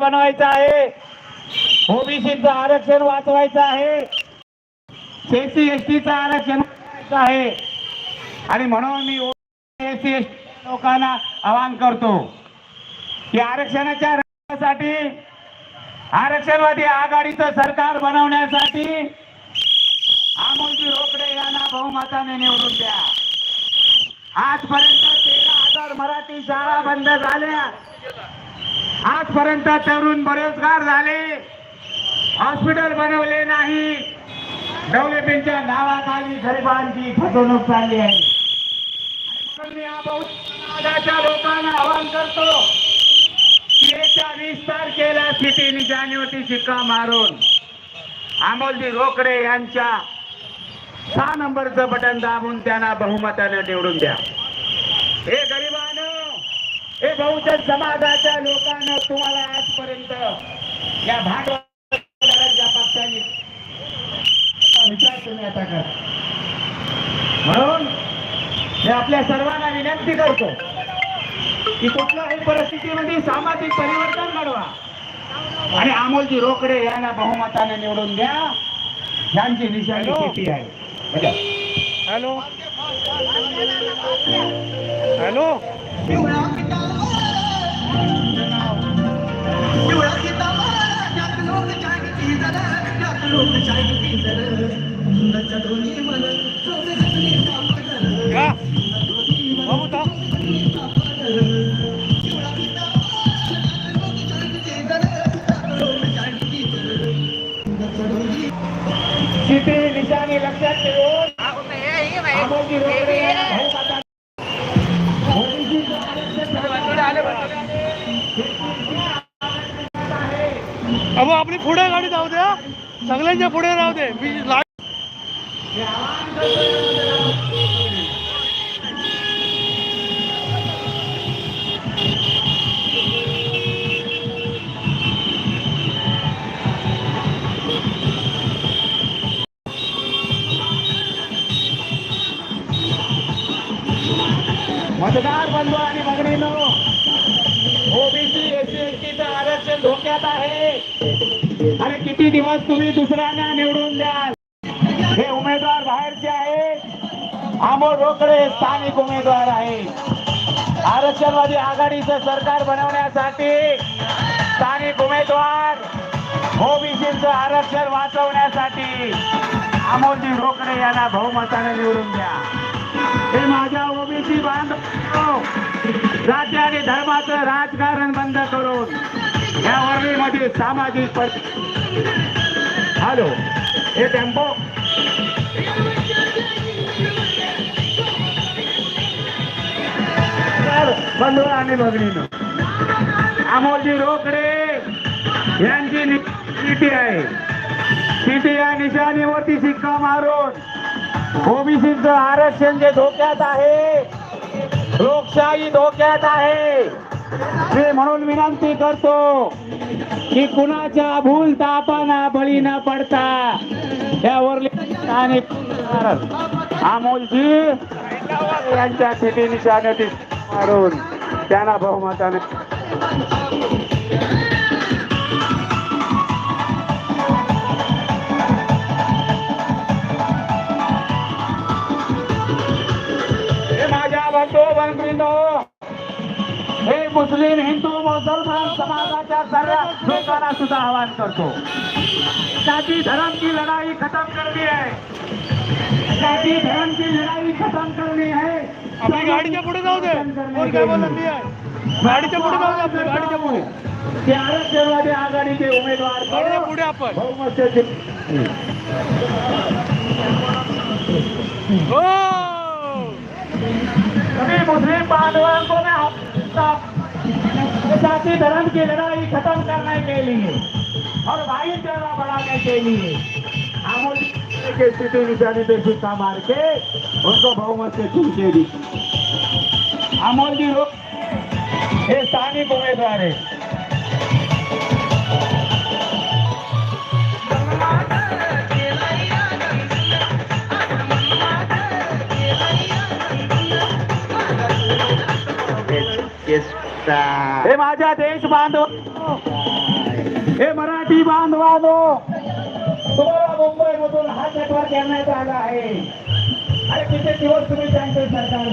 बनवायचं आहे. ओबीसीचं आरक्षण वाचवायचं आहे. एससी एसटीचं आरक्षण वाचवायचं आहे. आणि म्हणून मी एस सी एस लोकांना आवाहन करतो की आरक्षणाच्या रक्षणासाठी आरक्षणवादी आघाडीचं सरकार बनवण्यासाठी आमोलजी रोकडे यांना बहुमताने निवडून द्या. आजपर्यंत तेरा हजार मराठी शाळा बंद झाल्या. आजपर्यंत तरुण बेरोजगार झाले. हॉस्पिटल बनवले नाही. डेव्हलपमेंटच्या नावाखाली गरिबांची फसवणूक चालली आहे. मी समाजाच्या लोकांना आवाहन करतो की येत्या वीस तारखेला सिटी निजाणीवरती शिक्का मारून अमोलजी रोकडे यांच्या सहा नंबरचं बटन दाबून त्यांना बहुमताने निवडून द्या. हे गरिबानं हे बहुजन समाजाच्या तुम्हाला आजपर्यंत या भांडवलच्या पक्षांनी विचार तुम्ही आता करा. म्हणून मी आपल्या सर्वांना विनंती करतो की कुठल्याही परिस्थितीमध्ये सामाजिक परिवर्तन घडवा. आणि अमोलजी रोकडे यांना बहुमताने निवडून द्या. यांची निशाणी हॅलो. किती आहे? बघा. हॅलो. अब का बाबू निशाणी लक्षात ठेवून आपली पुढे गाडी जाऊ द्या. सगळ्यांच्या पुढे राहू दे. मी ला- मतदार बंधू आणि भगिनीनो ओबीसी एससी एसटीचं आरक्षण धोक्यात आहे. आणि किती दिवस तुम्ही दुसऱ्यांना निवडून द्याल? हे उमेदवार बाहेरचे आहे आमोल रोकडे स्थानिक उमेदवार आहे आरक्षणवादी आघाडीचं सरकार बनवण्यासाठी स्थानिक उमेदवार ओबीसीचं आरक्षण वाचवण्यासाठी अमोलजी रोकडे यांना बहुमताने निवडून द्या. हे माझ्या ओबीसी बांधव. राज्य धर्माचं राजकारण बंद करून या वर्णीमध्ये सामाजिक हॅलो हे टेम्पो. बंधू आणि भगिनीनं. अमोलजी रोकडे यांची निटी आहे. तिथे या निशाणीवरती शिक्का मारून ओबीसीचं आरक्षण जे धोक्यात आहे लोकशाही धोक्यात आहे. मी म्हणून विनंती करतो की कुणाच्या भूल तापाना बळी न पडता यावर आणि अमोलजी यांच्या स्थिती निशाणीवरती मारून त्यांना बहुमताने हे मुस्लिम हिंदू मुसलमान समाजाच्या सर्व लोकांना सुद्धा आवाहन करतो। जाती धर्म की लड़ाई खत्म करनी है जाती धर्म की लड़ाई खत्म करनी है आपली गाडीच्या पुढे जाऊ दे। कोण काय बोलत नाही आहे। गाडीच्या पुढे जाऊ दे आपली गाडीच्या पुढे। ते आरक्षणवादी आघाडीचे उमेदवार पुढे आपण। बहुमताचे सभी मुस्लिम बांधवों को मैं जाति धर्म की लड़ाई खत्म करने के लिए और भाईचारा बढ़ाने के लिए अमूल के स्थिति निशानी पे सिक्का मार के उनको बहुमत से चूचे दी. अमोल जी लोग हे स्थानिक उमेदवार है हे माझ्या देश बांधव हे मराठी बांधवानो तुम्हाला मुंबईमधून हा नेटवर्क करण्यात आला आहे. आणि किती दिवस तुम्ही त्यांचे सरकार